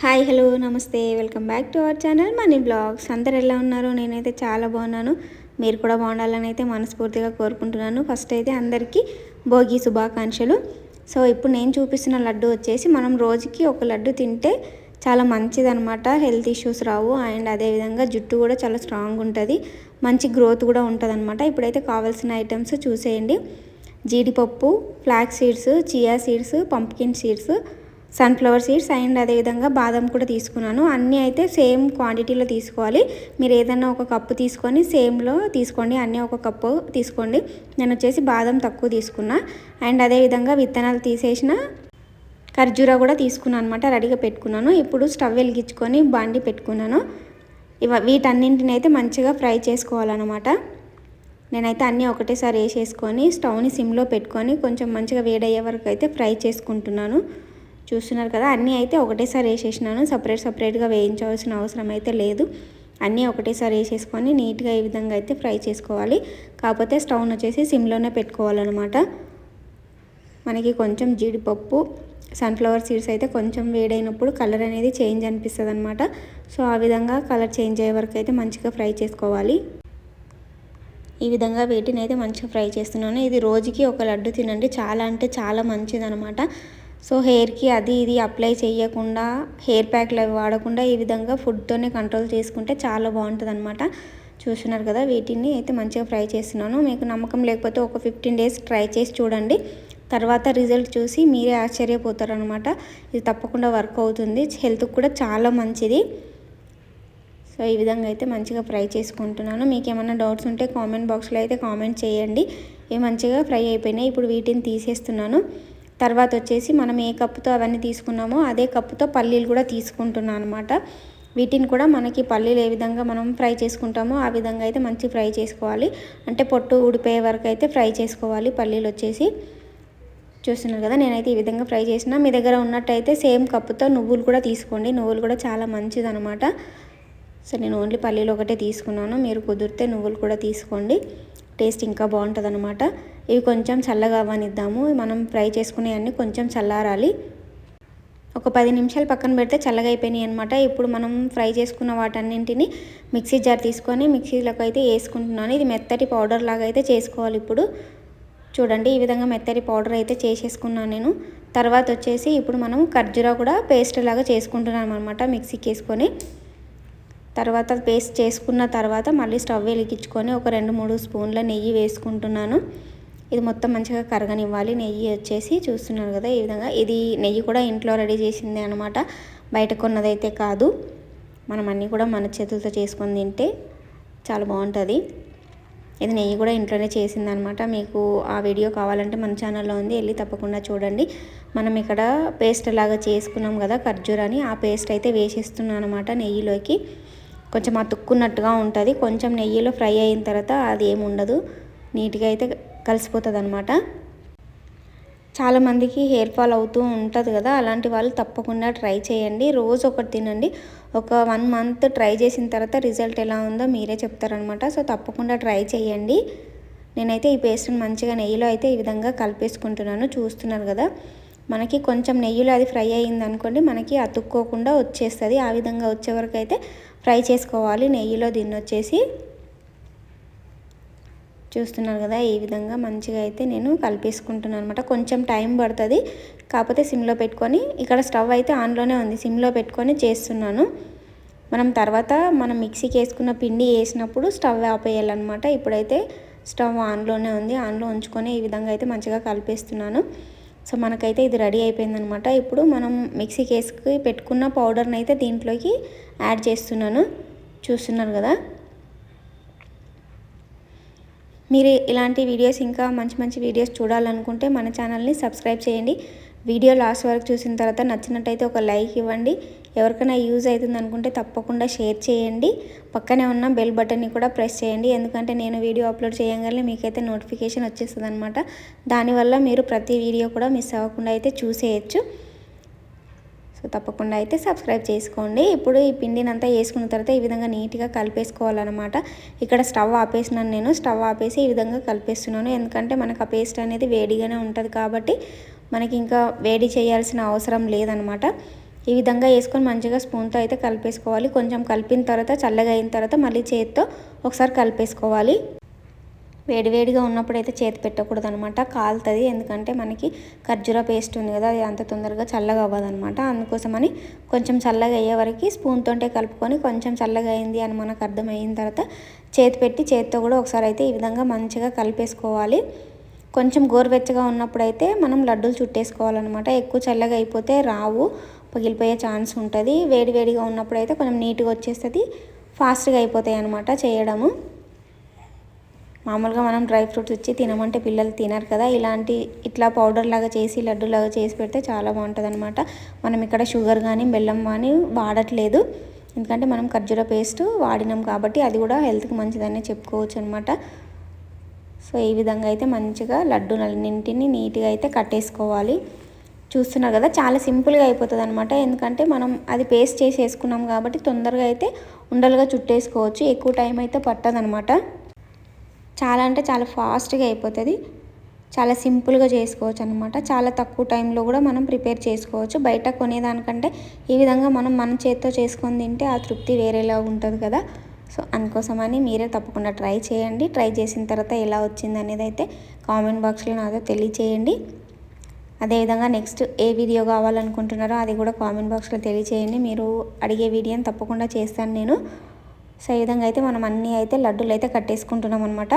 Hi hello నమస్తే. Welcome back to our channel money blogs. అందరు ఎలా ఉన్నారు? నేనైతే చాలా బాగున్నాను. మీరు కూడా బాగుండాలని అయితే మనస్ఫూర్తిగా కోరుకుంటున్నాను. ఫస్ట్ అయితే అందరికీ భోగి శుభాకాంక్షలు. సో ఇప్పుడు నేను చూపిస్తున్న లడ్డు వచ్చేసి మనం రోజుకి ఒక లడ్డు తింటే చాలా మంచిదనమాట హెల్త్ ఇష్యూస్ రావు. అండ్ అదేవిధంగా జుట్టు కూడా చాలా స్ట్రాంగ్ ఉంటుంది. మంచి గ్రోత్ కూడా ఉంటుంది అనమాట ఇప్పుడైతే కావాల్సిన ఐటమ్స్ చూసేయండి. జీడిపప్పు flax seeds chia seeds pumpkin seeds sunflower seeds and అదేవిధంగా బాదం కూడా తీసుకున్నాను. అన్నీ అయితే సేమ్ క్వాంటిటీలో తీసుకోవాలి. మీరు ఏదైనా ఒక కప్పు తీసుకొని సేమ్లో తీసుకోండి. అన్నీ ఒక కప్పు తీసుకోండి. నేను వచ్చేసి బాదం తక్కువ తీసుకున్నా. అండ్ అదేవిధంగా విత్తనాలు తీసేసిన ఖర్జూరా కూడా తీసుకున్నాను అనమాట రెడీగా పెట్టుకున్నాను. ఇప్పుడు స్టవ్ వెలిగించుకొని బాండి పెట్టుకున్నాను. ఇవ వీటన్నింటిని అయితే మంచిగా ఫ్రై చేసుకోవాలన్నమాట. నేనైతే అన్నీ ఒకటేసారి వేసేసుకొని స్టవ్ని సిమ్లో పెట్టుకొని కొంచెం మంచిగా వేడయ్యే వరకు అయితే ఫ్రై చేసుకుంటున్నాను. చూస్తున్నారు కదా అన్నీ అయితే ఒకటేసారి వేసేసినాను. సపరేట్ సపరేట్గా వేయించవలసిన అవసరం అయితే లేదు. అన్నీ ఒకటేసారి వేసేసుకొని నీట్గా ఈ విధంగా అయితే ఫ్రై చేసుకోవాలి. కాకపోతే స్టవ్ను వచ్చేసి సిమ్లోనే పెట్టుకోవాలన్నమాట. మనకి కొంచెం జీడిపప్పు సన్ఫ్లవర్ సీడ్స్ అయితే కొంచెం వేడైనప్పుడు కలర్ అనేది చేంజ్ అనిపిస్తుంది అనమాట సో ఆ విధంగా కలర్ చేంజ్ అయ్యే వరకు అయితే మంచిగా ఫ్రై చేసుకోవాలి. ఈ విధంగా వీటిని అయితే మంచిగా ఫ్రై చేస్తున్నాను ఇది రోజుకి ఒక లడ్డు తినండి. చాలా అంటే చాలా మంచిది అనమాట సో హెయిర్కి అది ఇది అప్లై చేయకుండా హెయిర్ ప్యాక్లు అవి వాడకుండా ఈ విధంగా ఫుడ్తోనే కంట్రోల్ చేసుకుంటే చాలా బాగుంటుంది అనమాట చూస్తున్నారు కదా వీటిని అయితే మంచిగా ఫ్రై చేస్తున్నాను. మీకు నమ్మకం లేకపోతే ఒక ఫిఫ్టీన్ డేస్ ట్రై చేసి చూడండి. తర్వాత రిజల్ట్ చూసి మీరే ఆశ్చర్యపోతారు అనమాట ఇది తప్పకుండా వర్క్ అవుతుంది. హెల్త్కి కూడా చాలా మంచిది. సో ఈ విధంగా అయితే మంచిగా ఫ్రై చేసుకుంటున్నాను. మీకు ఏమైనా డౌట్స్ ఉంటే కామెంట్ బాక్స్లో అయితే కామెంట్ చేయండి. ఇవి మంచిగా ఫ్రై అయిపోయినాయి ఇప్పుడు వీటిని తీసేస్తున్నాను. తర్వాత వచ్చేసి మనం ఏ కప్పుతో అవన్నీ తీసుకున్నామో అదే కప్పుతో పల్లీలు కూడా తీసుకుంటున్నాను అనమాట వీటిని కూడా మనకి పల్లీలు ఏ విధంగా మనం ఫ్రై చేసుకుంటామో ఆ విధంగా అయితే మంచి ఫ్రై చేసుకోవాలి. అంటే పొట్టు ఊడిపోయే వరకు అయితే ఫ్రై చేసుకోవాలి. పల్లీలు వచ్చేసి చూస్తున్నారు కదా నేనైతే ఈ విధంగా ఫ్రై చేసిన. మీ దగ్గర ఉన్నట్టయితే సేమ్ కప్పుతో నువ్వులు కూడా తీసుకోండి. నువ్వులు కూడా చాలా మంచిది అనమాట సో నేను ఓన్లీ పల్లీలు ఒకటే తీసుకున్నాను. మీరు కుదిరితే నువ్వులు కూడా తీసుకోండి. టేస్ట్ ఇంకా బాగుంటుంది అనమాట ఇవి కొంచెం చల్లగా అవ్వనిద్దాము మనం ఫ్రై చేసుకునేవన్నీ కొంచెం చల్లారాలి. ఒక పది నిమిషాలు పక్కన పెడితే చల్లగా అయిపోయినాయి అనమాట ఇప్పుడు మనం ఫ్రై చేసుకున్న వాటన్నింటిని మిక్సీ జార్ తీసుకొని మిక్సీలోకి అయితే వేసుకుంటున్నాను. ఇది మెత్తటి పౌడర్ లాగా అయితే చేసుకోవాలి ఇప్పుడు. చూడండి ఈ విధంగా మెత్తటి పౌడర్ అయితే చేసేసుకున్నాను నేను. తర్వాత వచ్చేసి ఇప్పుడు మనం ఖర్జూరా కూడా పేస్ట్ లాగా చేసుకుంటున్నాం అనమాట మిక్సీకి వేసుకొని. తర్వాత పేస్ట్ చేసుకున్న తర్వాత మళ్ళీ స్టవ్ వెలిగించుకొని ఒక రెండు మూడు స్పూన్ల నెయ్యి వేసుకుంటున్నాను. ఇది మొత్తం మంచిగా కరగనివ్వాలి. నెయ్యి వచ్చేసి చూస్తున్నారు కదా ఈ విధంగా. ఇది నెయ్యి కూడా ఇంట్లో రెడీ చేసింది అనమాట బయట కొన్నదైతే కాదు. మనం అన్నీ కూడా మన చేతులతో చేసుకొని తింటే చాలా బాగుంటుంది. ఇది నెయ్యి కూడా ఇంట్లోనే చేసిందనమాట మీకు ఆ వీడియో కావాలంటే మన ఛానల్లో ఉంది. వెళ్ళి తప్పకుండా చూడండి. మనం ఇక్కడ పేస్ట్ లాగా చేసుకున్నాం కదా ఖర్జూరాని ఆ పేస్ట్ అయితే వేసేస్తున్నాను అనమాట నెయ్యిలోకి. కొంచెం అతుక్కున్నట్టుగా ఉంటుంది. కొంచెం నెయ్యిలో ఫ్రై అయిన తర్వాత అది ఏమి ఉండదు. నీట్గా అయితే కలిసిపోతుంది అనమాట చాలామందికి హెయిర్ ఫాల్ అవుతూ ఉంటుంది కదా అలాంటి వాళ్ళు తప్పకుండా ట్రై చేయండి. రోజు ఒకటి తినండి. ఒక వన్ మంత్ ట్రై చేసిన తర్వాత రిజల్ట్ ఎలా ఉందో మీరే చెప్తారనమాట సో తప్పకుండా ట్రై చేయండి. నేనైతే ఈ పేస్ట్ని మంచిగా నెయ్యిలో అయితే ఈ విధంగా కలిపేసుకుంటున్నాను. చూస్తున్నారు కదా మనకి కొంచెం నెయ్యిలో అది ఫ్రై అయ్యింది అనుకోండి మనకి అతుక్కోకుండా వచ్చేస్తుంది. ఆ విధంగా వచ్చే వరకు అయితే ఫ్రై చేసుకోవాలి. నెయ్యిలో దీన్ని వచ్చేసి చూస్తున్నారు కదా ఈ విధంగా మంచిగా అయితే నేను కలిపేసుకుంటున్నాను అనమాట కొంచెం టైం పడుతుంది. కాకపోతే సిమ్లో పెట్టుకొని ఇక్కడ స్టవ్ అయితే ఆన్లోనే ఉంది. సిమ్లో పెట్టుకొని చేస్తున్నాను. మనం తర్వాత మనం మిక్సీకి వేసుకున్న పిండి వేసినప్పుడు స్టవ్ ఆపేయాలన్నమాట ఇప్పుడైతే స్టవ్ ఆన్లోనే ఉంది. ఆన్లో ఉంచుకొని ఈ విధంగా అయితే మంచిగా కలిపేస్తున్నాను. సో మనకైతే ఇది రెడీ అయిపోయిందనమాట ఇప్పుడు మనం మిక్సీకి వేసుకు పెట్టుకున్న పౌడర్ని అయితే దీంట్లోకి యాడ్ చేస్తున్నాను. చూస్తున్నారు కదా? మీరు ఇలాంటి వీడియోస్ ఇంకా మంచి మంచి వీడియోస్ చూడాలనుకుంటే మన ఛానల్ని సబ్స్క్రైబ్ చేయండి. వీడియో లాస్ట్ వరకు చూసిన తర్వాత నచ్చినట్టయితే ఒక లైక్ ఇవ్వండి. ఎవరికైనా యూజ్ అవుతుంది అనుకుంటే తప్పకుండా షేర్ చేయండి. పక్కనే ఉన్న బెల్ బటన్ని కూడా ప్రెస్ చేయండి. ఎందుకంటే నేను వీడియో అప్లోడ్ చేయగానే మీకైతే నోటిఫికేషన్ వచ్చేస్తుంది అనమాట దానివల్ల మీరు ప్రతి వీడియో కూడా మిస్ అవ్వకుండా అయితే చూసేయచ్చు. సో తప్పకుండా అయితే సబ్స్క్రైబ్ చేసుకోండి. ఇప్పుడు ఈ పిండిని అంతా వేసుకున్న తర్వాత ఈ విధంగా నీట్గా కలిపేసుకోవాలన్నమాట. ఇక్కడ స్టవ్ ఆపేసినాను నేను. స్టవ్ ఆపేసి ఈ విధంగా కలిపేస్తున్నాను. ఎందుకంటే మనకు ఆ పేస్ట్ అనేది వేడిగానే ఉంటుంది కాబట్టి మనకి ఇంకా వేడి చేయాల్సిన అవసరం లేదనమాట ఈ విధంగా వేసుకొని మంచిగా స్పూన్తో అయితే కలిపేసుకోవాలి. కొంచెం కలిపిన తర్వాత చల్లగా అయిన తర్వాత మళ్ళీ చేతితో ఒకసారి కలిపేసుకోవాలి. వేడివేడిగా ఉన్నప్పుడు అయితే చేతి పెట్టకూడదు అనమాట కాలుతుంది. ఎందుకంటే మనకి ఖర్జూర పేస్ట్ ఉంది కదా అది అంత తొందరగా చల్లగా అవ్వదు అనమాట అందుకోసమని కొంచెం చల్లగా అయ్యే వరకు స్పూన్తోటే కలుపుకొని కొంచెం చల్లగా అయింది అని మనకు అర్థమయిన తర్వాత చేతి పెట్టి చేతితో కూడా ఒకసారి అయితే ఈ విధంగా మంచిగా కలిపేసుకోవాలి. కొంచెం గోరువెచ్చగా ఉన్నప్పుడు అయితే మనం లడ్డూలు చుట్టేసుకోవాలన్నమాట ఎక్కువ చల్లగా అయిపోతే రావు పగిలిపోయే ఛాన్స్ ఉంటుంది. వేడివేడిగా ఉన్నప్పుడు అయితే కొంచెం నీట్గా వచ్చేస్తుంది. ఫాస్ట్గా అయిపోతాయి అనమాట చేయడము. మామూలుగా మనం డ్రై ఫ్రూట్స్ ఇచ్చి తినమంటే పిల్లలు తినరు కదా. ఇలాంటి ఇట్లా పౌడర్ లాగా చేసి లడ్డు లాగా చేసి పెడితే చాలా బాగుంటుంది అనమాట మనం ఇక్కడ షుగర్ కానీ బెల్లం కానీ వాడట్లేదు. ఎందుకంటే మనం ఖర్జూర పేస్ట్ వాడినాం కాబట్టి అది కూడా హెల్త్కి మంచిదని చెప్పుకోవచ్చు అనమాట సో ఈ విధంగా అయితే మంచిగా లడ్డూలన్నింటినీ నీట్గా అయితే కట్టేసుకోవాలి. చూస్తున్నారు కదా చాలా సింపుల్గా అయిపోతుంది అనమాట ఎందుకంటే మనం అది పేస్ట్ చేసి వేసుకున్నాం కాబట్టి తొందరగా అయితే ఉండలుగా చుట్టేసుకోవచ్చు. ఎక్కువ టైం అయితే పట్టదనమాట చాలా అంటే చాలా ఫాస్ట్గా అయిపోతుంది. చాలా సింపుల్గా చేసుకోవచ్చు అనమాట చాలా తక్కువ టైంలో కూడా మనం ప్రిపేర్ చేసుకోవచ్చు. బయట కొనేదానికంటే ఈ విధంగా మనం మన చేతితో చేసుకొని తింటే ఆ తృప్తి వేరేలా ఉంటుంది కదా. సో అందుకోసమని మీరే తప్పకుండా ట్రై చేయండి. ట్రై చేసిన తర్వాత ఎలా వచ్చింది అనేది అయితే కామెంట్ బాక్స్లో నాతో తెలియచేయండి. అదేవిధంగా నెక్స్ట్ ఏ వీడియో కావాలనుకుంటున్నారో అది కూడా కామెంట్ బాక్స్లో తెలియచేయండి. మీరు అడిగే వీడియోని తప్పకుండా చేస్తాను నేను. సో ఈ విధంగా అయితే మనం అన్నీ అయితే లడ్డూలు అయితే కట్టేసుకుంటున్నాం అనమాట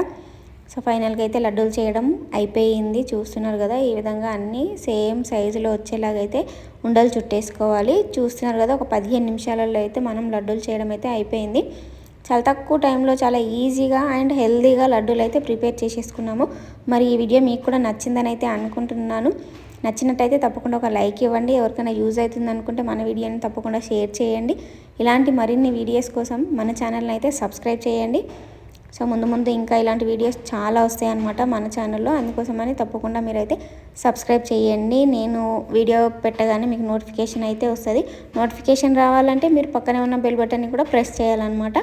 సో ఫైనల్గా అయితే లడ్డూలు చేయడం అయిపోయింది. చూస్తున్నారు కదా ఈ విధంగా అన్నీ సేమ్ సైజులో వచ్చేలాగైతే ఉండలు చుట్టేసుకోవాలి. చూస్తున్నారు కదా ఒక పదిహేను నిమిషాలలో అయితే మనం లడ్డూలు చేయడం అయితే అయిపోయింది. చాలా తక్కువ టైంలో చాలా ఈజీగా అండ్ హెల్తీగా లడ్డూలు అయితే ప్రిపేర్ చేసేసుకున్నాము. మరి ఈ వీడియో మీకు కూడా నచ్చిందని అయితే అనుకుంటున్నాను. నచ్చినట్టయితే తప్పకుండా ఒక లైక్ ఇవ్వండి. ఎవరికైనా యూజ్ అవుతుంది అనుకుంటే మన వీడియోని తప్పకుండా షేర్ చేయండి. ఇలాంటి మరిన్ని వీడియోస్ కోసం మన ఛానల్ని అయితే సబ్స్క్రైబ్ చేయండి. సో ముందు ముందు ఇంకా ఇలాంటి వీడియోస్ చాలా వస్తాయి అన్నమాట మన ఛానల్లో. అందుకోసమని తప్పకుండా మీరైతే సబ్స్క్రైబ్ చేయండి. నేను వీడియో పెట్టగానే మీకు నోటిఫికేషన్ అయితే వస్తుంది. నోటిఫికేషన్ రావాలంటే మీరు పక్కనే ఉన్న బెల్ బటన్ని కూడా ప్రెస్ చేయాలన్నమాట.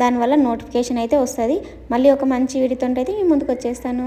దానివల్ల నోటిఫికేషన్ అయితే వస్తుంది. మళ్ళీ ఒక మంచి వీడియోతో అయితే మీ ముందుకు వచ్చేస్తాను.